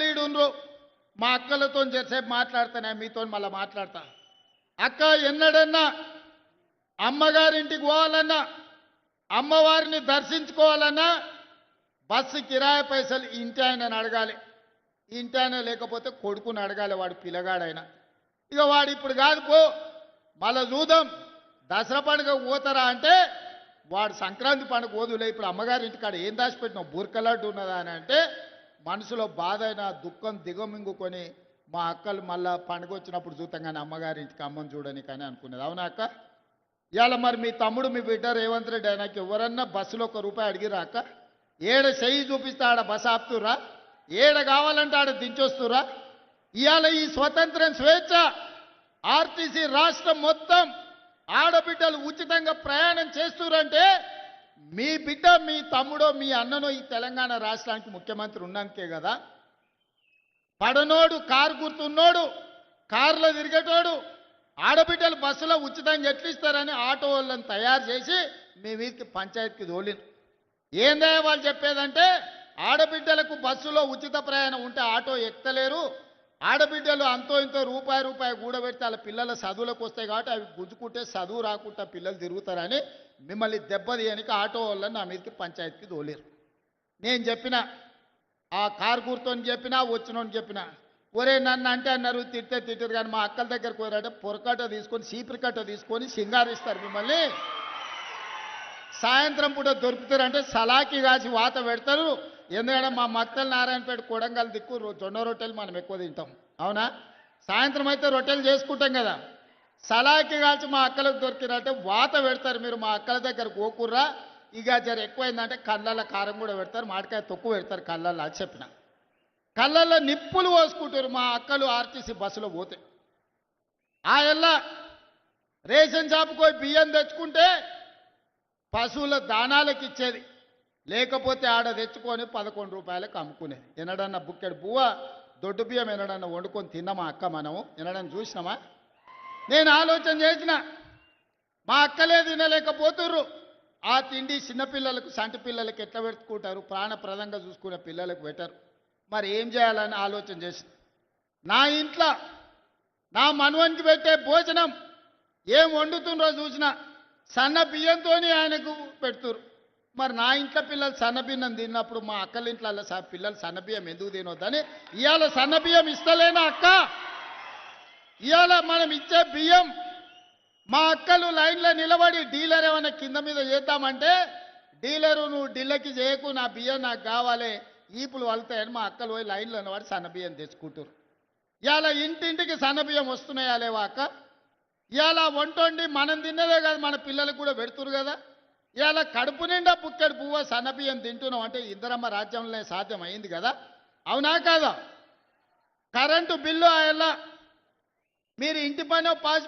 అక్కలు ఈడుండ్రు మా అక్కలతో చేసేపు మాట్లాడతానే మీతో మళ్ళీ మాట్లాడతా. అక్క ఎన్నడన్నా అమ్మగారింటికి పోవాలన్నా అమ్మవారిని దర్శించుకోవాలన్నా బస్సు కిరాయి పైసలు ఇంటి ఆయనని అడగాలి. ఇంటి ఆయన లేకపోతే కొడుకుని అడగాలి వాడు పిల్లగాడైనా. ఇక వాడు ఇప్పుడు కాదు పో మళ్ళా చూద్దాం. దసరా పండుగ పోతారా అంటే వాడు సంక్రాంతి పండుగ వదులే ఇప్పుడు అమ్మగారి ఇంటికాడ ఏం దాచిపెట్టినావు? బుర్కలాంటి ఉన్నదా అని అంటే మనసులో బాధ అయినా దుఃఖం దిగమింగుకొని మా అక్కలు మళ్ళా పండుగ వచ్చినప్పుడు చూద్దాం కానీ అమ్మగారి ఇంటికి అమ్మని చూడని కానీ అనుకునేది అవునా అక్క? ఇవాళ మరి మీ తమ్ముడు మీ బిడ్డ రేవంత్ రెడ్డి ఆయనకి ఎవరన్నా బస్సులో ఒక రూపాయి అడిగిరా అక్క? ఏడ చెయ్యి చూపిస్తే ఆడ బస్సు ఆపుతురా ఏడ కావాలంటే ఆడ దించొస్తురా ఇవాళ ఈ స్వతంత్రం స్వేచ్ఛ ఆర్టీసీ రాష్ట్రం మొత్తం ఆడబిడ్డలు ఉచితంగా ప్రయాణం చేస్తురంటే మీ బిడ్డ మీ తమ్ముడో మీ అన్ననో ఈ తెలంగాణ రాష్ట్రానికి ముఖ్యమంత్రి ఉన్నంతే కదా. పడనోడు కారు గుర్తున్నోడు కారులో తిరిగేటోడు ఆడబిడ్డలు బస్సులో ఉచితంగా ఎట్లు ఇస్తారని ఆటో వాళ్ళని తయారు చేసి మీ వీధికి పంచాయతీకి తోలిను ఏందే వాళ్ళు చెప్పేదంటే ఆడబిడ్డలకు బస్సులో ఉచిత ప్రయాణం ఉంటే ఆటో ఎక్కలేరు ఆడబిడ్డలు అంతో ఇంతో రూపాయి రూపాయి కూడబెడితే వాళ్ళ పిల్లల చదువులకు వస్తాయి కాబట్టి అవి గుంజుకుంటే చదువు రాకుండా పిల్లలు తిరుగుతారని మిమ్మల్ని దెబ్బతీయనికి ఆటో వాళ్ళని నా మీదకి పంచాయతీకి తోలేరు. నేను చెప్పిన ఆ కారు కూర్తోని చెప్పినా వచ్చినోని చెప్పిన ఒరే నన్ను అంటే అన్నారు తిట్టే తిట్టారు కానీ మా అక్కల దగ్గరకు పోయారంటే పొరకట్ట తీసుకొని సీపిరికట్ట తీసుకొని సింగారిస్తారు మిమ్మల్ని. సాయంత్రం పూట దొరుకుతారంటే సలాకి కాసి వాత పెడతారు. ఎందుకంటే మా మక్తల నారాయణపేట కొడంగల్ దిక్కు జొన్న రొట్టెలు మనం ఎక్కువ తింటాం. అవునా? సాయంత్రం అయితే రొట్టెలు చేసుకుంటాం కదా. సలాకి కాల్చి మా అక్కలకు దొరికినట్టే వాత పెడతారు మీరు మా అక్కల దగ్గర కోకుర్రా ఇక జర ఎక్కువైందంటే కళ్ళల్లో కారం కూడా పెడతారు మామిడికాయ తొక్కు పెడతారు కళ్ళల్లో అది చెప్పిన. కళ్ళల్లో నిప్పులు పోసుకుంటారు మా అక్కలు ఆర్టీసీ బస్సులో పోతే. ఆ ఎల్లా రేషన్ షాప్కి పోయి బియ్యం తెచ్చుకుంటే పశువుల దానాలకు ఇచ్చేది. లేకపోతే ఆడ తెచ్చుకొని పదకొండు రూపాయలకు అమ్ముకునేది ఎనడన్నా బుక్కెడు బువ్వ దొడ్డు బియ్యం ఎనడన్నా వండుకొని తిన్నామా అక్క మనము? ఎనడన్నా చూసినామా? నేను ఆలోచన చేసిన. మా అక్కలే తినలేకపోతుర్రు. ఆ తిండి చిన్నపిల్లలకు సంటి పిల్లలకు ఎట్లా పెట్టుకుంటారు? ప్రాణప్రదంగా చూసుకునే పిల్లలకు పెట్టరు. మరి ఏం చేయాలని ఆలోచన చేసిన. నా ఇంట్లో నా మనవనికి పెట్టే భోజనం ఏం వండుతుండ్రో చూసిన. సన్న బియ్యంతో ఆయనకు పెడుతురు మరి నా ఇంట్లో పిల్లలు సన్నబియ్యం తిన్నప్పుడు మా అక్కల ఇంట్లో స- పిల్లలు సన్న బియ్యం ఎందుకు తినొద్దని ఇవాళ సన్న బియ్యం ఇస్తలేనా అక్క? ఇవాళ మనం ఇచ్చే బియ్యం మా అక్కలు లైన్లో నిలబడి డీలర్ ఏమైనా కింద మీద చేద్దామంటే డీలరు నువ్వు ఢిల్లీకి చేయకు నా బియ్యం నాకు కావాలి ఈపులు వలుతాయని మా అక్కలు పోయి లైన్లో ఉన్నవాడు సన్నబియ్యం తెచ్చుకుంటారు ఇవాళ ఇంటింటికి సన్న బియ్యం వస్తున్నాయా లేవా అక్క? ఇవాళ వంట వండి మనం తిన్నదే కదా మన పిల్లలకు కూడా పెడుతురు కదా. ఇలా కడుపు నిండా పుక్కెడు పువ్వ సన్నబియ్యం తింటున్నాం అంటే ఇందరమ్మ రాజ్యంలో సాధ్యం అయింది కదా? అవునా కాదా? కరెంటు బిల్లు ఆయన మీరు ఇంటి పని పాస్